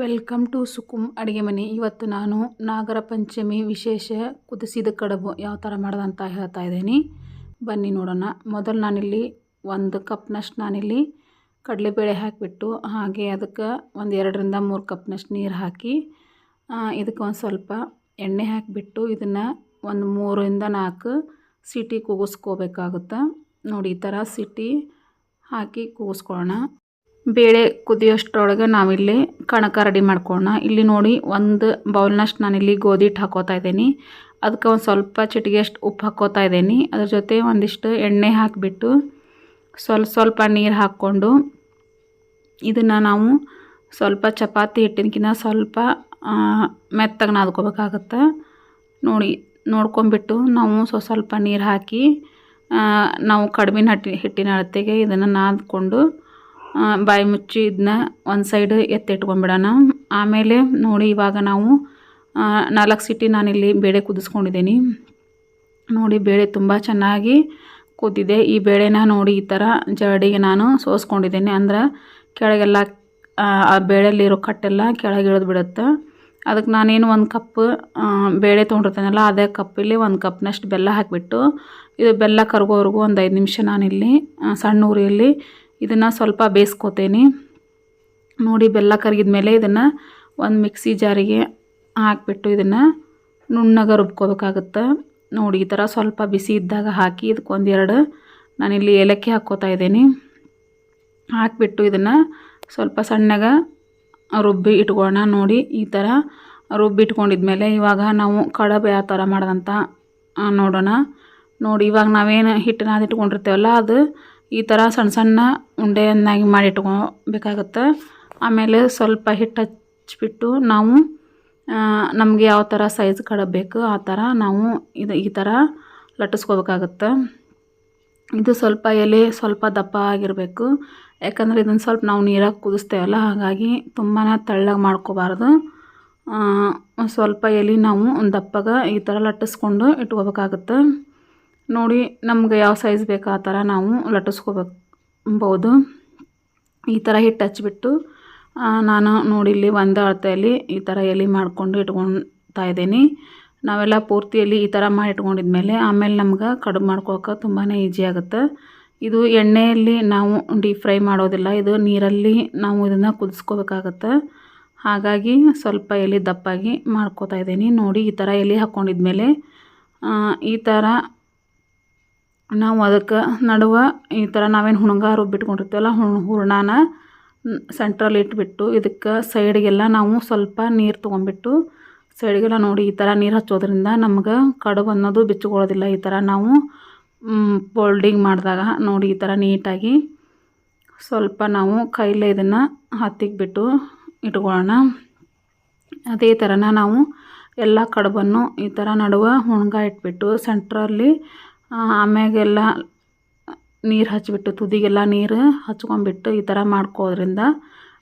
Welcome to ಸುಕುಮ್ ಅಡುಗೆ ಮನೆ. ಇವತ್ತು ನಾನು ನಾಗರ ಪಂಚಮಿ ವಿಶೇಷ ಕುದಿಸಿದ ಕಡುಬು ಯಾವ ಥರ ಮಾಡೋದಂತ ಹೇಳ್ತಾ ಇದ್ದೀನಿ. ಬನ್ನಿ ನೋಡೋಣ. ಮೊದಲು ನಾನಿಲ್ಲಿ ಒಂದು ಕಪ್ನಷ್ಟು ನಾನಿಲ್ಲಿ ಕಡಲೆಬೇಳೆ ಹಾಕಿಬಿಟ್ಟು, ಹಾಗೆ ಅದಕ್ಕೆ ಒಂದು ಎರಡರಿಂದ ಮೂರು ಕಪ್ನಷ್ಟು ನೀರು ಹಾಕಿ ಇದಕ್ಕೆ ಒಂದು ಸ್ವಲ್ಪ ಎಣ್ಣೆ ಹಾಕಿಬಿಟ್ಟು ಇದನ್ನು ಒಂದು ಮೂರರಿಂದ ನಾಲ್ಕು ಸಿಟಿ ಕೂಗಿಸ್ಕೋಬೇಕಾಗುತ್ತೆ. ನೋಡಿ, ಈ ಥರ ಸಿಟಿ ಹಾಕಿ ಕೂಗಿಸ್ಕೊಳ್ಳೋಣ. ಬೇಳೆ ಕುದಿಯೋಷ್ಟರೊಳಗೆ ನಾವಿಲ್ಲಿ ಕಣಕ ರೆಡಿ ಮಾಡ್ಕೊಳ್ಳೋಣ ಇಲ್ಲಿ ನೋಡಿ ಒಂದು ಬೌಲ್ನಷ್ಟು ನಾನಿಲ್ಲಿ ಗೋಧಿ ಹಿಟ್ಟು ಹಾಕೋತಾ ಇದ್ದೀನಿ. ಅದಕ್ಕೆ ಒಂದು ಸ್ವಲ್ಪ ಚಿಟಿಗೆಷ್ಟು ಉಪ್ಪು ಹಾಕೋತಾ ಇದ್ದೀನಿ. ಅದ್ರ ಜೊತೆ ಒಂದಿಷ್ಟು ಎಣ್ಣೆ ಹಾಕಿಬಿಟ್ಟು ಸ್ವಲ್ಪ ಸ್ವಲ್ಪ ನೀರು ಹಾಕ್ಕೊಂಡು ಇದನ್ನು ನಾವು ಸ್ವಲ್ಪ ಚಪಾತಿ ಹಿಟ್ಟಿನಕಿನ್ನ ಸ್ವಲ್ಪ ಮೆತ್ತಗೆ ನಾದ್ಕೋಬೇಕಾಗತ್ತೆ. ನೋಡಿ, ನೋಡ್ಕೊಂಬಿಟ್ಟು ನಾವು ಸ್ವಲ್ಪ ಸ್ವಲ್ಪ ನೀರು ಹಾಕಿ ನಾವು ಕಡಿಮೆ ಹಟ್ಟಿ ಹಿಟ್ಟಿನ ಅಳತೆಗೆ ಇದನ್ನು ನಾದ್ಕೊಂಡು ಬಾಯಿ ಮುಚ್ಚಿ ಇದನ್ನ ಒಂದು ಸೈಡ್ ಎತ್ತಿಟ್ಕೊಂಡ್ಬಿಡೋಣ. ಆಮೇಲೆ ನೋಡಿ ಇವಾಗ ನಾವು ನಾಲ್ಕು ಸಿಟಿ ನಾನಿಲ್ಲಿ ಬೇಳೆ ಕುದಿಸ್ಕೊಂಡಿದ್ದೀನಿ. ನೋಡಿ ಬೇಳೆ ತುಂಬ ಚೆನ್ನಾಗಿ ಕುದ್ದಿದೆ. ಈ ಬೇಳೆನ ನೋಡಿ ಈ ಥರ ಜರಡಿಗೆ ನಾನು ಸೋಸ್ಕೊಂಡಿದ್ದೀನಿ. ಅಂದ್ರೆ ಕೆಳಗೆಲ್ಲ, ಆ ಬೇಳೆಯಲ್ಲಿರೋ ಕಟ್ಟೆಲ್ಲ ಕೆಳಗೆ ಇಳಿದು ಬಿಡುತ್ತೆ ಅದಕ್ಕೆ ನಾನೇನು ಒಂದು ಕಪ್ ಬೇಳೆ ತೊಗೊಂಡಿರ್ತೇನಲ್ಲ ಅದೇ ಕಪ್ಪಲ್ಲಿ ಒಂದು ಕಪ್ನಷ್ಟು ಬೆಲ್ಲ ಹಾಕಿಬಿಟ್ಟು, ಇದು ಬೆಲ್ಲ ಕರಗೋವರೆಗೂ ಒಂದು ಐದು ನಿಮಿಷ ನಾನಿಲ್ಲಿ ಸಣ್ಣ ಉರಿಯಲ್ಲಿ ಇದನ್ನು ಸ್ವಲ್ಪ ಬೇಯಿಸ್ಕೋತೀನಿ. ನೋಡಿ, ಬೆಲ್ಲ ಕರಗಿದ ಮೇಲೆ ಇದನ್ನು ಒಂದು ಮಿಕ್ಸಿ ಜಾರಿಗೆ ಹಾಕಿಬಿಟ್ಟು ಇದನ್ನು ನುಣ್ಣಗೆ ರುಬ್ಕೋಬೇಕಾಗುತ್ತೆ. ನೋಡಿ, ಈ ಥರ ಸ್ವಲ್ಪ ಬಿಸಿ ಇದ್ದಾಗ ಹಾಕಿ ಇದಕ್ಕೊಂದೆರಡು ನಾನಿಲ್ಲಿ ಏಲಕ್ಕಿ ಹಾಕ್ಕೋತಾ ಇದ್ದೀನಿ. ಹಾಕಿಬಿಟ್ಟು ಇದನ್ನು ಸ್ವಲ್ಪ ಸಣ್ಣಗೆ ರುಬ್ಬಿ ಇಟ್ಕೊಳ್ಳೋಣ. ನೋಡಿ, ಈ ಥರ ರುಬ್ಬಿ ಇಟ್ಕೊಂಡಿದ್ಮೇಲೆ ಇವಾಗ ನಾವು ಕಡಬು ಯಾವ ಥರ ಮಾಡೋದಂತ ನೋಡೋಣ. ನೋಡಿ, ಇವಾಗ ನಾವೇನು ಹಿಟ್ಟನ್ನ ಅದು ಇಟ್ಕೊಂಡಿರ್ತೇವಲ್ಲ ಅದು ಈ ಥರ ಸಣ್ಣ ಸಣ್ಣ ಉಂಡೆಯನ್ನಾಗಿ ಮಾಡಿ ಇಟ್ಕೊಬೇಕಾಗತ್ತೆ ಆಮೇಲೆ ಸ್ವಲ್ಪ ಹಿಟ್ಟು ಹಚ್ಚಿಬಿಟ್ಟು ನಾವು ನಮಗೆ ಯಾವ ಥರ ಸೈಜ್ ಕಡಬು ಬೇಕು ಆ ಥರ ನಾವು ಇದು ಈ ಥರ ಲಟ್ಟಿಸ್ಕೋಬೇಕಾಗತ್ತೆ. ಇದು ಸ್ವಲ್ಪ ಎಲೆ ಸ್ವಲ್ಪ ದಪ್ಪ ಆಗಿರಬೇಕು. ಯಾಕಂದರೆ ಇದನ್ನು ಸ್ವಲ್ಪ ನಾವು ನೀರಾಗಿ ಕುದಿಸ್ತೇವಲ್ಲ, ಹಾಗಾಗಿ ತುಂಬಾ ತೆಳ್ಳಗೆ ಮಾಡ್ಕೋಬಾರ್ದು. ಸ್ವಲ್ಪ ಎಲೆ ನಾವು ದಪ್ಪಗೆ ಈ ಥರ ಲಟ್ಟಿಸ್ಕೊಂಡು ಇಟ್ಕೋಬೇಕಾಗತ್ತೆ. ನೋಡಿ ನಮ್ಗೆ ಯಾವ ಸೈಜ್ ಬೇಕು ಆ ಥರ ನಾವು ಲಟ್ಟಿಸ್ಕೋಬೇಕಬಹುದು ಈ ಥರ ಹಿಟ್ಟು ಹಚ್ಚಿಬಿಟ್ಟು ನಾನು ನೋಡಿ ಇಲ್ಲಿ ಒಂದು ಅಳತೆಯಲ್ಲಿ ಈ ಥರ ಎಲೆ ಮಾಡಿಕೊಂಡು ಇಟ್ಕೊತಾ ಇದ್ದೀನಿ. ನಾವೆಲ್ಲ ಪೂರ್ತಿಯಲ್ಲಿ ಈ ಥರ ಮಾಡಿ ಇಟ್ಕೊಂಡಿದ್ಮೇಲೆ ಆಮೇಲೆ ನಮ್ಗೆ ಕಡುಬು ಮಾಡ್ಕೊಳಕ್ಕೆ ತುಂಬಾ ಈಜಿ ಆಗುತ್ತೆ. ಇದು ಎಣ್ಣೆಯಲ್ಲಿ ನಾವು ಡೀಪ್ ಫ್ರೈ ಮಾಡೋದಿಲ್ಲ, ಇದು ನೀರಲ್ಲಿ ನಾವು ಇದನ್ನು ಕುದಿಸ್ಕೋಬೇಕಾಗತ್ತೆ. ಹಾಗಾಗಿ ಸ್ವಲ್ಪ ಎಲೆ ದಪ್ಪಾಗಿ ಮಾಡ್ಕೋತಾ ಇದ್ದೀನಿ. ನೋಡಿ ಈ ಥರ ಎಲೆ ಹಾಕ್ಕೊಂಡಿದ್ಮೇಲೆ ಈ ಥರ ನಾವು ಅದಕ್ಕೆ ನಡುವೆ ಈ ಥರ ನಾವೇನು ಹುಣ್ಗ ರುಬ್ಬಿಟ್ಕೊಂಡಿರ್ತೀವಲ್ಲ ಹುಣ್, ಹೂರ್ಣನ ಸೆಂಟ್ರಲ್ಲಿ ಇಟ್ಬಿಟ್ಟು ಇದಕ್ಕೆ ಸೈಡಿಗೆಲ್ಲ ನಾವು ಸ್ವಲ್ಪ ನೀರು ತೊಗೊಂಬಿಟ್ಟು ಸೈಡಿಗೆಲ್ಲ ನೋಡಿ ಈ ಥರ ನೀರು ಹಚ್ಚೋದ್ರಿಂದ ನಮ್ಗೆ ಕಡುಬು ಅನ್ನೋದು ಬಿಚ್ಚಿಕೊಳ್ಳೋದಿಲ್ಲ. ಈ ಥರ ನಾವು ಫೋಲ್ಡಿಂಗ್ ಮಾಡಿದಾಗ ನೋಡಿ ಈ ಥರ ನೀಟಾಗಿ ಸ್ವಲ್ಪ ನಾವು ಕೈಲೇ ಇದನ್ನು ಹತ್ತಿಕ್ಬಿಟ್ಟು ಇಟ್ಕೊಳ್ಳೋಣ. ಅದೇ ಥರನ ನಾವು ಎಲ್ಲ ಕಡುಬನ್ನು ಈ ಥರ ನಡುವೆ ಹುಣ್ಗ ಇಟ್ಬಿಟ್ಟು ಸೆಂಟ್ರಲ್ಲಿ ಆಮ್ಯಾಗೆಲ್ಲ ನೀರು ಹಚ್ಚಿಬಿಟ್ಟು ತುದಿಗೆಲ್ಲ ನೀರು ಹಚ್ಕೊಂಡ್ಬಿಟ್ಟು ಈ ಥರ ಮಾಡ್ಕೋದ್ರಿಂದ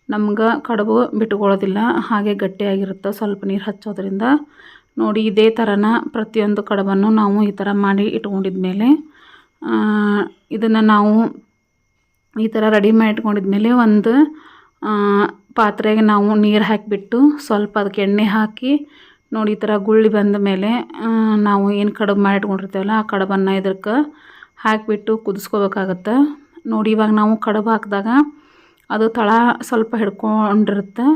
ನಮ್ಗೆ ಕಡುಬು ಬಿಟ್ಕೊಳ್ಳೋದಿಲ್ಲ, ಹಾಗೆ ಗಟ್ಟಿಯಾಗಿರುತ್ತೆ ಸ್ವಲ್ಪ ನೀರು ಹಚ್ಚೋದ್ರಿಂದ. ನೋಡಿ, ಇದೇ ಥರನ ಪ್ರತಿಯೊಂದು ಕಡುಬನ್ನು ನಾವು ಈ ಥರ ಮಾಡಿ ಇಟ್ಕೊಂಡಿದ್ಮೇಲೆ ಇದನ್ನು ನಾವು ಈ ಥರ ರೆಡಿ ಮಾಡಿ ಇಟ್ಕೊಂಡಿದ್ಮೇಲೆ ಒಂದು ಪಾತ್ರೆಗೆ ನಾವು ನೀರು ಹಾಕಿಬಿಟ್ಟು ಸ್ವಲ್ಪ ಅದಕ್ಕೆ ಎಣ್ಣೆ ಹಾಕಿ ನೋಡಿ, ಈ ಥರ ಗುಳ್ಳಿ ಬಂದ ಮೇಲೆ ನಾವು ಏನು ಕಡುಬು ಮಾಡಿ ಇಟ್ಕೊಂಡಿರ್ತೀವಲ್ಲ ಆ ಕಡುಬನ್ನು ಇದಕ್ಕೆ ಹಾಕಿಬಿಟ್ಟು ಕುದಿಸ್ಕೋಬೇಕಾಗತ್ತೆ. ನೋಡಿ, ಇವಾಗ ನಾವು ಕಡುಬು ಹಾಕಿದಾಗ ಅದು ತಳ ಸ್ವಲ್ಪ ಹಿಡ್ಕೊಂಡಿರುತ್ತೆ.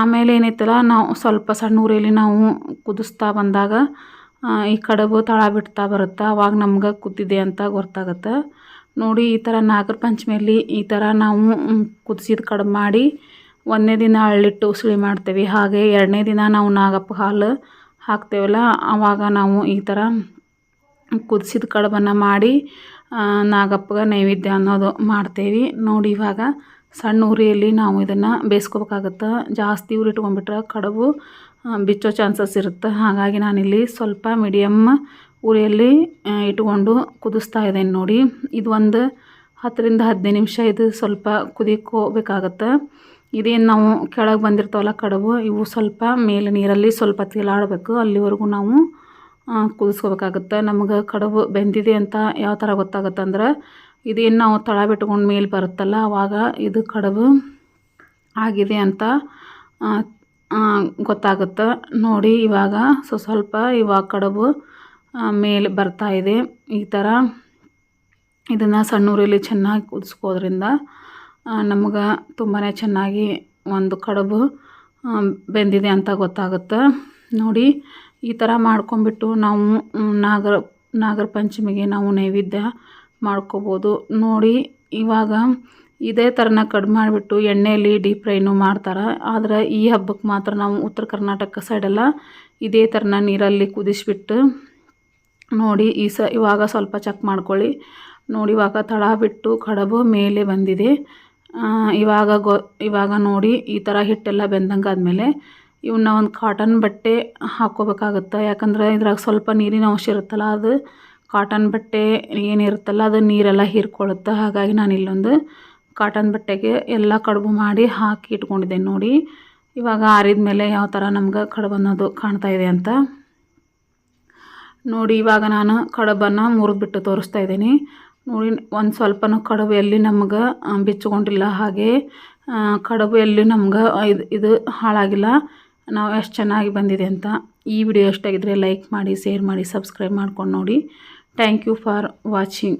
ಆಮೇಲೆ ಏನೈತಲ್ಲ ನಾವು ಸ್ವಲ್ಪ ಸಣ್ಣ ಊರಲ್ಲಿ ನಾವು ಕುದಿಸ್ತಾ ಬಂದಾಗ ಈ ಕಡುಬು ತಳ ಬಿಡ್ತಾ ಬರುತ್ತೆ. ಅವಾಗ ನಮ್ಗೆ ಕುದ್ದಿದೆ ಅಂತ ಗೊತ್ತಾಗುತ್ತೆ. ನೋಡಿ, ಈ ಥರ ನಾಗರ ಪಂಚಮಿಯಲ್ಲಿ ಈ ಥರ ನಾವು ಕುದಿಸಿದ ಕಡುಬು ಮಾಡಿ ಒಂದನೇ ದಿನ ಅಳ್ಳಿಟ್ಟು ಉಸಳಿ ಮಾಡ್ತೇವೆ. ಹಾಗೆ ಎರಡನೇ ದಿನ ನಾವು ನಾಗಪ್ಪ ಹಾಲು ಹಾಕ್ತೇವಲ್ಲ ಆವಾಗ ನಾವು ಈ ಥರ ಕುದಿಸಿದ ಕಡುಬನ್ನು ಮಾಡಿ ನಾಗಪ್ಪಗೆ ನೈವೇದ್ಯ ಅನ್ನೋದು ಮಾಡ್ತೇವೆ. ನೋಡಿ ಇವಾಗ ಸಣ್ಣ ಉರಿಯಲ್ಲಿ ನಾವು ಇದನ್ನು ಬೇಯಿಸ್ಕೋಬೇಕಾಗತ್ತೆ. ಜಾಸ್ತಿ ಉರಿ ಇಟ್ಕೊಂಡ್ಬಿಟ್ರೆ ಕಡುಬು ಬಿಚ್ಚೋ ಚಾನ್ಸಸ್ ಇರುತ್ತೆ. ಹಾಗಾಗಿ ನಾನಿಲ್ಲಿ ಸ್ವಲ್ಪ ಮೀಡಿಯಮ್ ಉರಿಯಲ್ಲಿ ಇಟ್ಕೊಂಡು ಕುದಿಸ್ತಾ ಇದ್ದೇನೆ ನೋಡಿ. ಇದು ಒಂದು ಹತ್ತರಿಂದ ಹದಿನೈದು ನಿಮಿಷ ಇದು ಸ್ವಲ್ಪ ಕುದಿಕೋಬೇಕಾಗತ್ತೆ ಇದೇನು ನಾವು ಕೆಳಗೆ ಬಂದಿರ್ತಾವಲ್ಲ ಕಡುಬು, ಇವು ಸ್ವಲ್ಪ ಮೇಲೆ ನೀರಲ್ಲಿ ಸ್ವಲ್ಪ ತೇಲಾಡಬೇಕು. ಅಲ್ಲಿವರೆಗೂ ನಾವು ಕುದಿಸ್ಕೋಬೇಕಾಗುತ್ತೆ. ನಮಗೆ ಕಡುಬು ಬೆಂದಿದೆ ಅಂತ ಯಾವ ಥರ ಗೊತ್ತಾಗುತ್ತೆ ಅಂದ್ರೆ ಇದೇನು ನಾವು ತಳ ಬಿಟ್ಕೊಂಡು ಮೇಲೆ ಬರುತ್ತಲ್ಲ ಆವಾಗ ಇದು ಕಡುಬು ಆಗಿದೆ ಅಂತ ಗೊತ್ತಾಗುತ್ತೆ. ನೋಡಿ, ಇವಾಗ ಸೊ, ಸ್ವಲ್ಪ ಇವಾಗ ಕಡುಬು ಮೇಲೆ ಬರ್ತಾ ಇದೆ. ಈ ಥರ ಇದನ್ನು ಸಣ್ಣ ಊರಲ್ಲಿ ಚೆನ್ನಾಗಿ ಕುದಿಸ್ಕೋದ್ರಿಂದ ನಮ್ಗೆ ತುಂಬಾ ಚೆನ್ನಾಗಿ ಒಂದು ಕಡುಬು ಬೆಂದಿದೆ ಅಂತ ಗೊತ್ತಾಗುತ್ತೆ. ನೋಡಿ, ಈ ಥರ ಮಾಡ್ಕೊಂಬಿಟ್ಟು ನಾವು ನಾಗರ ನಾಗರ ಪಂಚಮಿಗೆ ನಾವು ನೈವೇದ್ಯ ಮಾಡ್ಕೋಬೋದು. ನೋಡಿ, ಇವಾಗ ಇದೇ ಥರನ ಕಡ್ಮೆ ಮಾಡಿಬಿಟ್ಟು ಎಣ್ಣೆಯಲ್ಲಿ ಡೀಪ್ ಫ್ರೈನು ಮಾಡ್ತಾರೆ. ಆದರೆ ಈ ಹಬ್ಬಕ್ಕೆ ಮಾತ್ರ ನಾವು ಉತ್ತರ ಕರ್ನಾಟಕ ಸೈಡೆಲ್ಲ ಇದೇ ಥರನ ನೀರಲ್ಲಿ ಕುದಿಸ್ಬಿಟ್ಟು, ನೋಡಿ, ಈ ಸ, ಇವಾಗ ಸ್ವಲ್ಪ ಚೆಕ್ ಮಾಡ್ಕೊಳ್ಳಿ. ನೋಡಿ, ಇವಾಗ ತಳ ಬಿಟ್ಟು ಕಡಬು ಮೇಲೆ ಬಂದಿದೆ. ಇವಾಗ ಗೊ, ಇವಾಗ ನೋಡಿ ಈ ಥರ ಹಿಟ್ಟೆಲ್ಲ ಬೆಂದಂಗೆ ಆದಮೇಲೆ ಇವನ್ನ ಒಂದು ಕಾಟನ್ ಬಟ್ಟೆ ಹಾಕ್ಕೋಬೇಕಾಗುತ್ತೆ. ಯಾಕಂದರೆ ಇದ್ರಾಗ ಸ್ವಲ್ಪ ನೀರಿನ ಅಂಶ ಇರುತ್ತಲ್ಲ, ಅದು ಕಾಟನ್ ಬಟ್ಟೆ ಏನಿರುತ್ತಲ್ಲ ಅದು ನೀರೆಲ್ಲ ಹೀರ್ಕೊಳ್ಳುತ್ತೆ. ಹಾಗಾಗಿ ನಾನು ಇಲ್ಲೊಂದು ಕಾಟನ್ ಬಟ್ಟೆಗೆ ಎಲ್ಲ ಕಡುಬು ಮಾಡಿ ಹಾಕಿ ಇಟ್ಕೊಂಡಿದ್ದೆ ನೋಡಿ. ಇವಾಗ ಆರಿದ ಮೇಲೆ ಯಾವ ಥರ ನಮ್ಗೆ ಕಡುಬು ಅನ್ನೋದು ಕಾಣ್ತಾ ಇದೆ ಅಂತ. ನೋಡಿ, ಇವಾಗ ನಾನು ಕಡುಬನ್ನು ಮುರಿದ್ಬಿಟ್ಟು ತೋರಿಸ್ತಾ ಇದ್ದೀನಿ. ನೋಡಿ, ಒಂದು ಸ್ವಲ್ಪನೂ ಕಡುಬು ಎಲ್ಲಿ ನಮ್ಗೆ ಬಿಚ್ಚಿಕೊಂಡಿಲ್ಲ ಹಾಗೆ ಕಡುಬು ಎಲ್ಲಿ ನಮ್ಗೆ ಇದು ಇದು ಹಾಳಾಗಿಲ್ಲ. ನಾವು ಎಷ್ಟು ಚೆನ್ನಾಗಿ ಬಂದಿದೆ ಅಂತ ಈ ವಿಡಿಯೋ ಎಷ್ಟಾಗಿದ್ದರೆ ಲೈಕ್ ಮಾಡಿ, ಶೇರ್ ಮಾಡಿ, ಸಬ್ಸ್ಕ್ರೈಬ್ ಮಾಡ್ಕೊಂಡು ನೋಡಿ. Thank you for watching